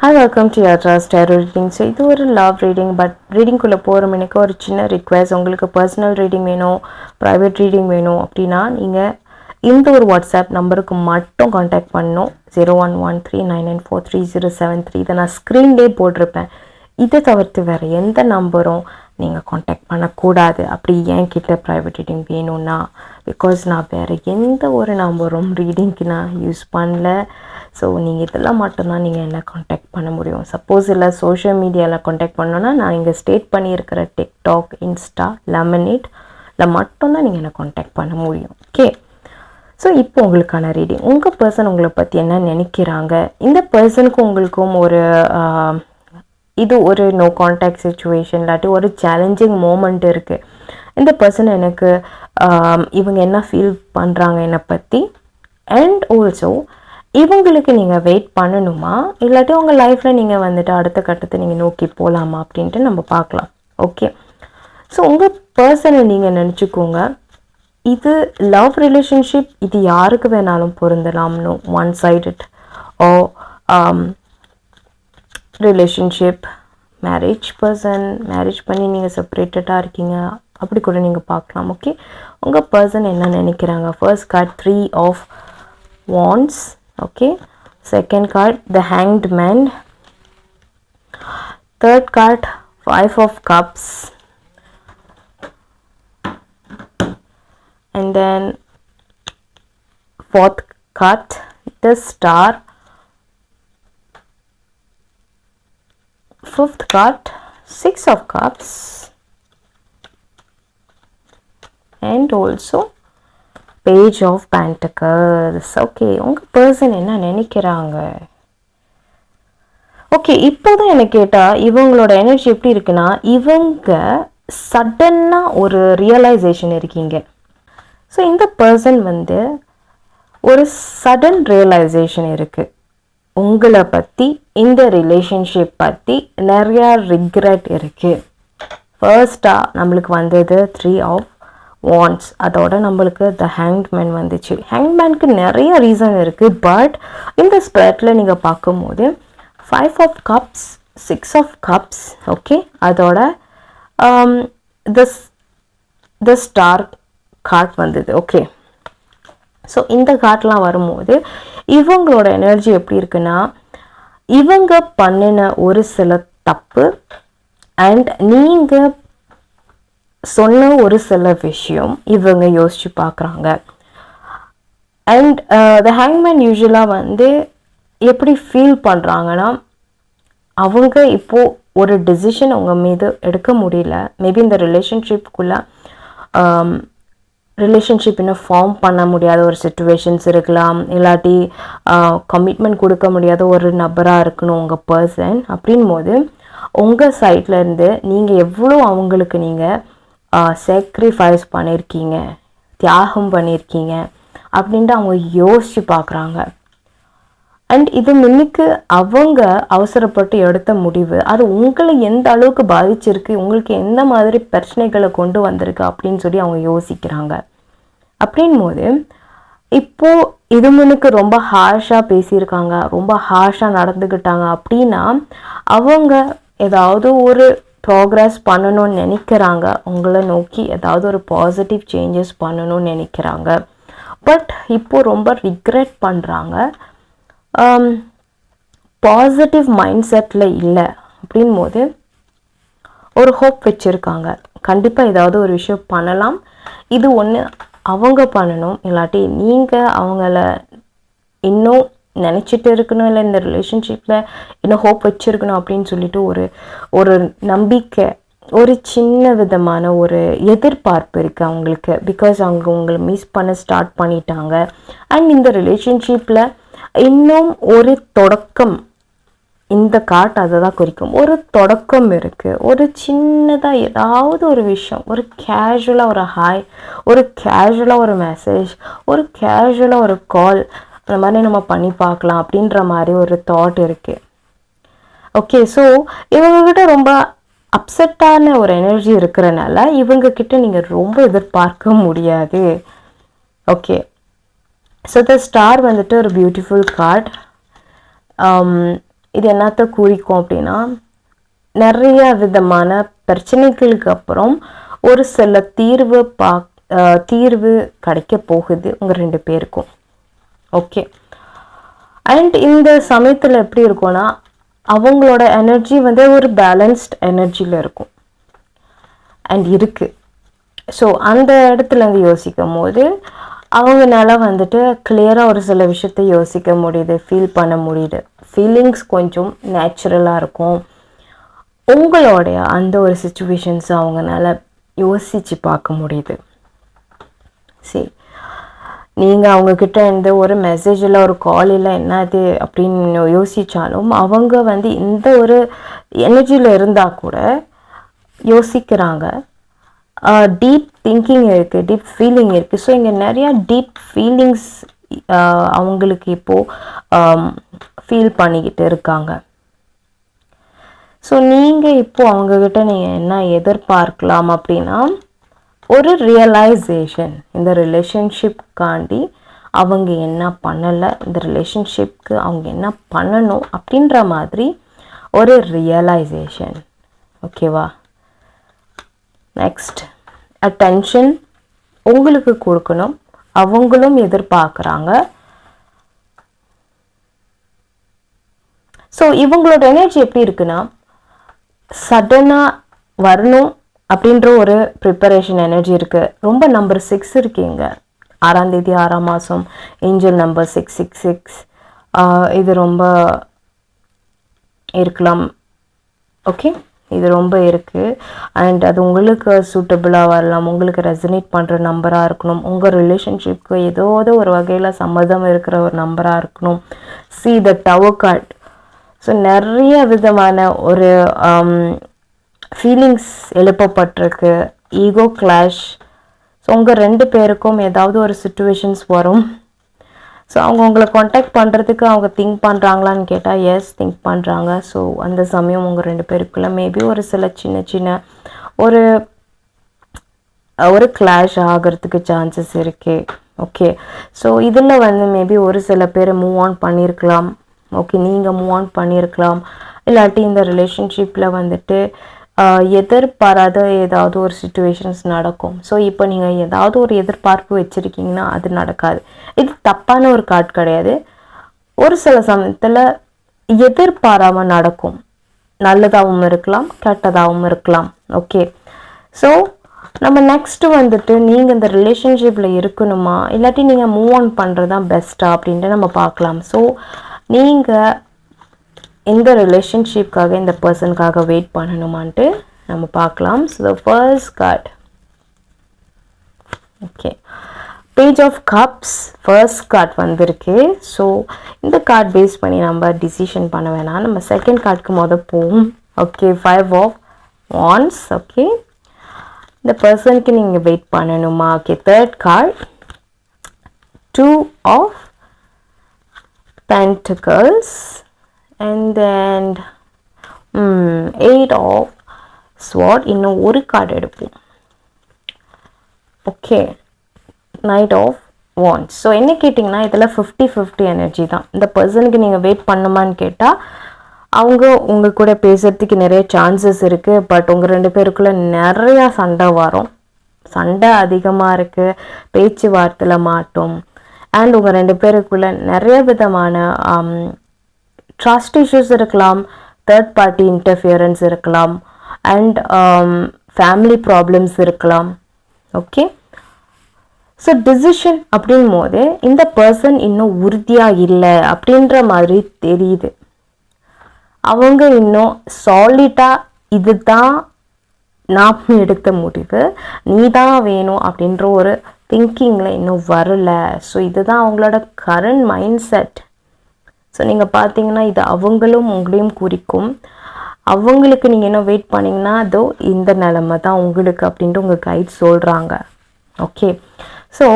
Hi welcome to யாட்ராஸ் tarot reading so இது ஒரு லவ் ரீடிங் பட் ரீடிங்குள்ளே போகிற எனக்கு ஒரு சின்ன ரிக்வெஸ்ட் உங்களுக்கு பர்சனல் ரீடிங் வேணும் ப்ரைவேட் ரீடிங் வேணும் அப்படின்னா நீங்கள் இந்த ஒரு வாட்ஸ்அப் நம்பருக்கு மட்டும் காண்டாக்ட் பண்ணணும். Zero one one three nine nine four three zero seven three இதை நான் ஸ்க்ரீன்லேயே போட்டிருப்பேன். இதை தவிர்த்து வேறு எந்த நம்பரும் நீங்கள் காண்டாக்ட் பண்ணக்கூடாது. அப்படி ஏன் கிட்ட ப்ரைவேட் ரீடிங் வேணும்னா பிகாஸ் நான் வேறு எந்த ஒரு நம்பரும் ரீடிங்க்கு நான் யூஸ் பண்ணல. ஸோ நீங்கள் இதெல்லாம் மட்டும்தான் நீங்கள் என்ன காண்டாக்ட் பண்ண முடியும். சப்போஸ் இல்லை சோஷியல் மீடியாவில் காண்டாக்ட் பண்ணோன்னா நான் இங்கே ஸ்டேட் பண்ணியிருக்கிற டிக்டாக் இன்ஸ்டா லெமனேட் இதில் மட்டும்தான் நீங்கள் என்ன காண்டாக்ட் பண்ண முடியும். ஓகே ஸோ இப்போ உங்களுக்கான ரீடிங் உங்கள் பர்சன் உங்களை பற்றி என்ன நினைக்கிறாங்க? இந்த பர்சனுக்கும் உங்களுக்கும் ஒரு இது ஒரு நோ கான்டாக்ட் சுச்சுவேஷன் இல்லாட்டி ஒரு சேலஞ்சிங் மூமெண்ட் இருக்குது இந்த பர்சன் எனக்கு இவங்க என்ன ஃபீல் பண்ணுறாங்க என்னை பற்றி அண்ட் ஆல்சோ இவங்களுக்கு நீங்கள் வெயிட் பண்ணணுமா? இல்லாட்டி உங்கள் லைஃப்பில் நீங்கள் வந்துட்டு அடுத்த கட்டத்தை நீங்கள் நோக்கி போகலாமா அப்படின்ட்டு நம்ம பார்க்கலாம். ஓகே ஸோ உங்கள் பர்சனை நீங்கள் நினச்சிக்கோங்க. இது லவ் ரிலேஷன்ஷிப் இது யாருக்கு வேணாலும் பொருந்தலாம்னு one sided oh relationship marriage person marriage பண்ணி நீங்கள் செப்பரேட்டடாக இருக்கீங்க அப்படி கூட நீங்கள் பார்க்கலாம் ஓகே உங்கள் பர்சன் என்ன நினைக்கிறாங்க? First card three of wands okay second card the hanged man third card five of cups and then fourth cut the star. Fifth card six of cups and also page of pentacles. Okay உங்க person என்ன நினைக்கிறாங்க? Okay இப்போதான் என்ன கேட்டால் இவங்களோட energy எப்படி இருக்குன்னா இவங்க சடன்னாக ஒரு ரியலைசேஷன் இருக்கீங்க. ஸோ இந்த பர்சன் வந்து ஒரு சடன் ரியலைசேஷன் இருக்குது உங்களை பற்றி இந்த ரிலேஷன்ஷிப் பற்றி நிறையா ரிக்ரெட் இருக்குது ஃபர்ஸ்ட்டாக நம்மளுக்கு வந்தது த்ரீ ஆஃப் வான்ஸ் அதோட நம்மளுக்கு த ஹேங்க்மேன் வந்துச்சு. ஹேங்க்மேனுக்கு நிறைய ரீசன் இருக்குது பட் இந்த ஸ்பெட்டில் நீங்கள் பார்க்கும்போது five of cups six of cups okay அதோட திஸ் த ஸ்டார் கார்ட் வந்தது ஓகே ஸோ இந்த கார்ட்லாம் வரும்போது இவங்களோட எனர்ஜி எப்படி இருக்குன்னா இவங்க பண்ணின ஒரு சில தப்பு அண்ட் நீங்கள் சொன்ன ஒரு சில விஷயம் இவங்க யோசிச்சு பார்க்குறாங்க அண்ட் த ஹேங்மேன் யூஸ்வலாக வந்து எப்படி ஃபீல் பண்ணுறாங்கன்னா அவங்க இப்போ ஒரு டெசிஷன் அவங்க மீது எடுக்க முடியல. மேபி இந்த ரிலேஷன்ஷிப்புக்குள்ளே ரிலேஷன்ஷிப் இன்னும் ஃபார்ம் பண்ண முடியாத ஒரு சுச்சுவேஷன்ஸ் இருக்கலாம். இல்லாட்டி கமிட்மெண்ட் கொடுக்க முடியாத ஒரு நபராக இருக்கணும் உங்கள் பர்சன் அப்படின் போது உங்கள் சைட்லேருந்து நீங்கள் எவ்வளோ அவங்களுக்கு நீங்கள் சேக்ரிஃபைஸ் பண்ணியிருக்கீங்க தியாகம் பண்ணியிருக்கீங்க அப்படின்ட்டு அவங்க யோசித்து பார்க்குறாங்க. அண்ட் இது முன்னுக்கு அவங்க அவசரப்பட்டு எடுத்த முடிவு. அது உங்களை எந்த அளவுக்கு பாதிச்சிருக்கு உங்களுக்கு எந்த மாதிரி பிரச்சனைகளை கொண்டு வந்திருக்கு அப்படின்னு சொல்லி அவங்க யோசிக்கிறாங்க. அப்படின் போது இப்போ இது முன்னுக்கு ரொம்ப ஹார்ஷாக பேசியிருக்காங்க ரொம்ப ஹார்ஷாக நடந்துக்கிட்டாங்க அப்படின்னா அவங்க ஏதாவது ஒரு ப்ராக்ரஸ் பண்ணணும்னு நினைக்கிறாங்க. உங்களை நோக்கி ஏதாவது ஒரு பாசிட்டிவ் சேஞ்சஸ் பண்ணணும்னு நினைக்கிறாங்க. பட் இப்போ ரொம்ப ரிக்ரெட் பண்ணுறாங்க Um, பாசிட்டிவ் மைண்ட் செட்டில் இல்லை அப்படின் போது ஒரு ஹோப் வச்சுருக்காங்க. கண்டிப்பாக ஏதாவது ஒரு விஷயம் பண்ணலாம். இது ஒன்று அவங்க பண்ணணும். இல்லாட்டி நீங்கள் அவங்கள இன்னும் நினச்சிட்டு இருக்கணும். இல்லை இந்த ரிலேஷன்ஷிப்பில் இன்னும் ஹோப் வச்சுருக்கணும் அப்படின்னு சொல்லிட்டு ஒரு ஒரு நம்பிக்கை ஒரு சின்ன விதமான ஒரு எதிர்பார்ப்பு இருக்குது அவங்களுக்கு. பிகாஸ் அவங்க உங்களை மிஸ் பண்ண ஸ்டார்ட் பண்ணிட்டாங்க. அண்ட் இந்த ரிலேஷன்ஷிப்பில் இன்னும் ஒரு தொடக்கம். இந்த காட் அதை தான் குறிக்கும். ஒரு தொடக்கம் இருக்குது ஒரு சின்னதாக ஏதாவது ஒரு விஷயம். ஒரு கேஷுவலாக ஒரு ஹாய் ஒரு கேஷுவலாக ஒரு மெசேஜ் ஒரு கேஷுவலாக ஒரு கால் அந்த மாதிரி நம்ம பண்ணி பார்க்கலாம் அப்படின்ற மாதிரி ஒரு தாட் இருக்குது ஓகே ஸோ இவங்கக்கிட்ட ரொம்ப அப்செட்டான ஒரு எனர்ஜி இருக்கிறனால இவங்கக்கிட்ட நீங்கள் ரொம்ப எதிர்பார்க்க முடியாது. ஓகே ஸோ த ஸ்டார் வந்துட்டு ஒரு பியூட்டிஃபுல் கார்ட் um, இது என்னத்த குறிக்கும் அப்படின்னா நிறைய விதமான பிரச்சனைகளுக்கு அப்புறம் ஒரு சில தீர்வு பா தீர்வு கிடைக்க போகுது உங்கள் ரெண்டு பேருக்கும். ஓகே அண்ட் இந்த சமயத்தில் எப்படி இருக்கும்னா அவங்களோட எனர்ஜி வந்து ஒரு பேலன்ஸ்ட் எனர்ஜியில் இருக்கும். அண்ட் இருக்குது ஸோ அந்த இடத்துல இருந்து யோசிக்கும் போது அவங்கனால வந்துட்டு கிளியராக ஒரு சில விஷயத்த யோசிக்க முடியுது ஃபீல் பண்ண முடியுது. ஃபீலிங்ஸ் கொஞ்சம் நேச்சுரலாக இருக்கும். உங்களுடைய அந்த ஒரு சுச்சுவேஷன்ஸ் அவங்கனால யோசித்து பார்க்க முடியுது. சரி. நீங்கள் அவங்கக்கிட்ட இருந்து ஒரு மெசேஜ் இல்லை ஒரு கால் இல்லை என்னது அப்படின்னு யோசித்தாலும் அவங்க வந்து இந்த ஒரு எனர்ஜியில் இருந்தால் கூட யோசிக்கிறாங்க. டீப் திங்கிங் இருக்குது டீப் ஃபீலிங் இருக்குது ஸோ இங்கே நிறையா டீப் ஃபீலிங்ஸ் அவங்களுக்கு இப்போது ஃபீல் பண்ணிக்கிட்டு இருக்காங்க. ஸோ நீங்கள் இப்போது அவங்கக்கிட்ட நீங்கள் என்ன எதிர்பார்க்கலாம் அப்படின்னா ஒரு ரியலைசேஷன் இந்த ரிலேஷன்ஷிப்காண்டி அவங்க என்ன பண்ணலை இந்த ரிலேஷன்ஷிப்க்கு அவங்க என்ன பண்ணணும் அப்படின்ற மாதிரி ஒரு ரியலைசேஷன் ஓகேவா நெக்ஸ்ட் அட்டென்ஷன் உங்களுக்கு கொடுக்கணும். அவங்களும் எதிர்பார்க்குறாங்க. ஸோ இவங்களோட எனர்ஜி எப்படி இருக்குன்னா சடனாக வரணும் அப்படின்ற ஒரு ப்ரிப்பரேஷன் எனர்ஜி இருக்குது ரொம்ப நம்பர் சிக்ஸ் இருக்கீங்க ஆறாம் தேதி ஆறாம் மாதம் angel number six six six இது ரொம்ப இருக்கலாம். ஓகே இது ரொம்ப இருக்குது அண்ட் அது உங்களுக்கு சூட்டபிளாக வரலாம். உங்களுக்கு ரெசனேட் பண்ணுற நம்பராக இருக்கணும். உங்கள் ரிலேஷன்ஷிப்க்கு ஏதாவது ஒரு வகையில் சம்மதம் இருக்கிற ஒரு நம்பராக இருக்கணும். See the tower card so நிறைய விதமான ஒரு um, ஃபீலிங்ஸ் எழுப்பப்பட்டிருக்கு. ஈகோ கிளாஷ் ஸோ உங்கள் ரெண்டு பேருக்கும் ஏதாவது ஒரு சுச்சுவேஷன்ஸ் வரும். ஸோ அவங்க உங்களை காண்டாக்ட் பண்ணுறதுக்கு அவங்க திங்க் பண்ணுறாங்களான்னு கேட்டால் எஸ் திங்க் பண்ணுறாங்க ஸோ அந்த சமயம் உங்கள் ரெண்டு பேருக்குள்ள மேபி ஒரு சில சின்ன சின்ன ஒரு ஒரு கிளாஷ் ஆகிறதுக்கு சான்சஸ் இருக்குது ஓகே ஸோ இதில் வந்து மேபி ஒரு சில பேர் மூவ் ஆன் பண்ணியிருக்கலாம் ஓகே நீங்கள் மூவ் ஆன் பண்ணியிருக்கலாம் இல்லாட்டி இந்த ரிலேஷன்ஷிப்பில் வந்துட்டு எதிர்பாராத ஏதாவது ஒரு சுச்சுவேஷன்ஸ் நடக்கும். ஸோ இப்போ நீங்கள் ஏதாவது ஒரு எதிர்பார்ப்பு வச்சுருக்கீங்கன்னா அது நடக்காது. இது தப்பான ஒரு கார்டு கிடையாது. ஒரு சில சமயத்தில் எதிர்பாராமல் நடக்கும். நல்லதாகவும் இருக்கலாம் கெட்டதாகவும் இருக்கலாம். ஓகே ஸோ நம்ம நெக்ஸ்ட்டு வந்துட்டு நீங்கள் இந்த ரிலேஷன்ஷிப்பில் இருக்கணுமா? இல்லாட்டி நீங்கள் மூவ் ஆன் பண்ணுறது தான் பெஸ்ட்டாக அப்படின்ட்டு நம்ம பார்க்கலாம். ஸோ நீங்கள் இந்த ரிலேஷன்ஷிப்காக இந்த பர்சனுக்காக வெயிட் பண்ணணுமான்ட்டு நம்ம பார்க்கலாம். So the first card okay page of cups first card வந்திருக்கு. ஸோ இந்த கார்டு பேஸ் பண்ணி நம்ம டிசிஷன் பண்ண வேணாம். நம்ம செகண்ட் கார்டுக்கு மொதல் போவோம். Okay five of wands okay இந்த பர்சனுக்கு நீங்கள் வெயிட் பண்ணணுமா? Okay third card two of pentacles. And then eight of of இன்னும் ஒரு கார்டு எடுப்போம். Okay knight of wands so என்ன கேட்டிங்கன்னா இதில் ஃபிஃப்டி ஃபிஃப்டி எனர்ஜி தான். இந்த பர்சனுக்கு நீங்கள் வெயிட் பண்ணுமான்னு கேட்டால் அவங்க உங்கள் கூட பேசுகிறதுக்கு நிறைய சான்சஸ் இருக்குது பட் உங்கள் ரெண்டு பேருக்குள்ளே நிறையா சண்டை வரும். சண்டை அதிகமாக இருக்குது பேச்சுவார்த்தையில் மாட்டும். அண்ட் உங்கள் ரெண்டு பேருக்குள்ளே நிறைய விதமான um, ட்ரஸ்ட் இஷ்யூஸ் இருக்கலாம் தேர்ட் பார்ட்டி இன்டர்ஃபியரன்ஸ் இருக்கலாம் அண்ட் ஃபேமிலி ப்ராப்ளம்ஸ் இருக்கலாம். ஓகே ஸோ டிசிஷன் அப்படின் போது இந்த பர்சன் இன்னும் உறுதியாக இல்லை அப்படின்ற மாதிரி தெரியுது. அவங்க இன்னும் சாலிட்டாக இதுதான் நான் எடுத்த முடிவு நீ தான் வேணும் அப்படின்ற ஒரு திங்கிங்கில் இன்னும் வரல. ஸோ இதுதான் அவங்களோட கரண்ட் மைண்ட் செட் ஸோ நீங்கள் பார்த்தீங்கன்னா இது அவங்களும் உங்களையும் குறிக்கும். அவங்களுக்கு நீங்கள் என்ன வெயிட் பண்ணீங்கன்னா அதோ இந்த நிலமை தான் உங்களுக்கு அப்படின்ட்டு உங்கள் கைட் சொல்கிறாங்க ஓகே ஸோ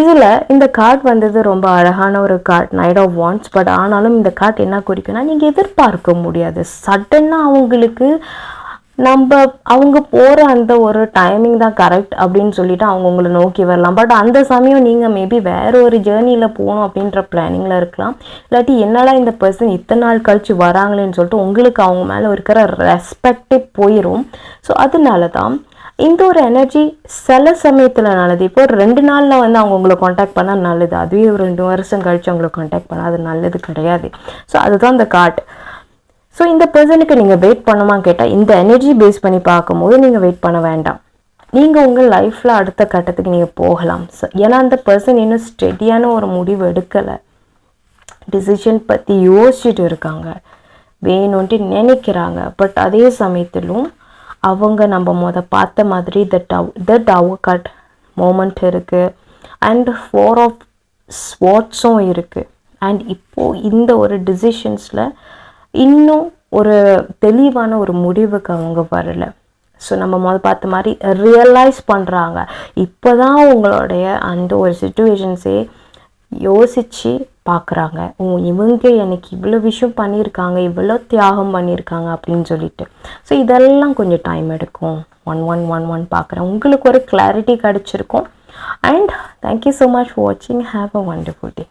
இதில் இந்த கார்ட் வந்தது ரொம்ப அழகான ஒரு card knight of wands but ஆனாலும் இந்த கார்ட் என்ன குறிக்கும்னா நீங்கள் எதிர்பார்க்க முடியாது. சடனாக அவங்களுக்கு நம்ம அவங்க போகிற அந்த ஒரு டைமிங் தான் கரெக்ட் அப்படின்னு சொல்லிட்டு அவங்க உங்களை நோக்கி வரலாம். பட் அந்த சமயம் நீங்கள் மேபி வேற ஒரு ஜேர்னியில் போகணும் அப்படின்ற பிளானிங்கில் இருக்கலாம். இல்லாட்டி என்னடா இந்த பர்சன் இத்தனை நாள் கழிச்சு வராங்களேன்னு சொல்லிட்டு உங்களுக்கு அவங்க மேலே இருக்கிற ரெஸ்பெக்டே போயிடும் ஸோ அதனால தான் இந்த ஒரு எனர்ஜி சில சமயத்தில் நல்லது இப்போ ரெண்டு நாளில் வந்து அவங்க உங்களை காண்டாக்ட் பண்ணால் நல்லது. அதுவே ஒரு ரெண்டு வருஷம் கழிச்சு அவங்களை காண்டாக்ட் பண்ணால் அது நல்லது கிடையாது. ஸோ அதுதான் அந்த காட் ஸோ இந்த பர்சனுக்கு நீங்கள் வெயிட் பண்ணுமா கேட்டால் இந்த எனர்ஜி பேஸ் பண்ணி பார்க்கும்போது நீங்கள் வெயிட் பண்ண வேண்டாம். நீங்கள் உங்கள் லைஃப்பில் அடுத்த கட்டத்துக்கு நீங்கள் போகலாம். ஸோ ஏன்னா அந்த பர்சன் இன்னும் ஸ்டெடியான ஒரு முடிவு எடுக்கலை. டிசிஷன் பற்றி யோசிச்சுட்டு இருக்காங்க. வேணும்ன்ட்டு நினைக்கிறாங்க. பட் அதே சமயத்திலும் அவங்க நம்ம முத பார்த்த மாதிரி the dove the dove cut moment இருக்குது அண்ட் ஃபோர் ஆஃப் ஸ்வாட்ஸும் இருக்குது அண்ட் இப்போது இந்த ஒரு டிசிஷன்ஸில் இன்னும் ஒரு தெளிவான ஒரு முடிவுக்கு அவங்க வரல. ஸோ நம்ம முதல் பார்த்த மாதிரி ரியலைஸ் பண்ணுறாங்க இப்போ தான் உங்களுடைய அந்த ஒரு சுச்சுவேஷன்ஸே யோசித்து பார்க்குறாங்க இவங்க எனக்கு இவ்வளோ விஷயம் பண்ணியிருக்காங்க இவ்வளோ தியாகம் பண்ணியிருக்காங்க அப்படின்னு சொல்லிட்டு. ஸோ இதெல்லாம் கொஞ்சம் டைம் எடுக்கும். ஒன் ஒன் ஒன் ஒன் பார்க்குறேன் உங்களுக்கு ஒரு கிளாரிட்டி கிடச்சிருக்கும். And thank you so much for வாட்சிங் ஹாவ் அ வண்டர்ஃபுல் டே